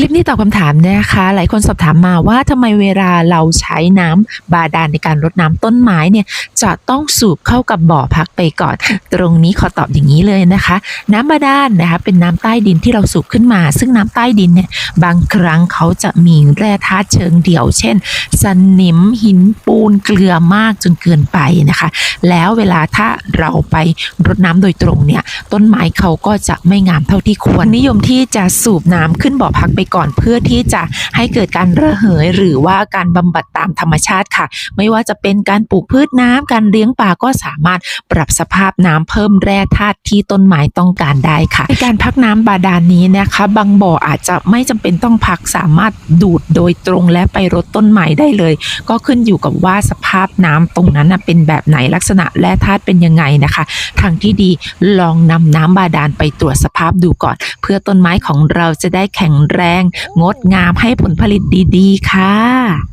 คลิปนี้ตอบคำถามนะคะ หลายคนสอบถามมาว่าทำไมเวลาเราใช้น้ำบาดาลในการรดน้ำต้นไม้เนี่ย จะต้องสูบเข้ากับบ่อพักไปก่อน ตรงนี้ขอตอบอย่างนี้เลยนะคะ น้ำบาดาลนะคะเป็นน้ำใต้ดินที่เราสูบขึ้นมา ซึ่งน้ำใต้ดินเนี่ยบางครั้งเขาจะมีแร่ธาตุเชิงเดี่ยว เช่นสนิมหินปูนเกลือมากจนเกินไปนะคะ แล้วเวลาถ้าเราไปรดน้ำโดยตรงเนี่ยต้นไม้เขาก็จะไม่งามเท่าที่ควรนิยมที่จะสูบน้ำขึ้นบ่อพักไปก่อนเพื่อที่จะให้เกิดการระเหยหรือว่าการบำบัดตามธรรมชาติค่ะ ไม่ว่าจะเป็นการปลูกพืชน้ำการเลี้ยงปลาก็สามารถปรับสภาพน้ำเพิ่มแร่ธาตุที่ต้นไม้ต้องการได้ค่ะในการพักน้ำบาดาลนี้นะคะบางบ่ออาจจะไม่จำเป็นต้องพักสามารถดูดโดยตรงและไปรดต้นไม้ได้เลย ก็ขึ้นอยู่กับว่าสภาพน้ำตรงนั้นเป็นแบบไหนลักษณะแร่ธาตุเป็นยังไงนะคะทางที่ดีลองนำน้ำบาดาลไปตรวจสภาพดูก่อน เพื่อต้นไม้ของเราจะได้แข็งแรงง งดงามให้ผลผลิตดี ๆ ค่ะ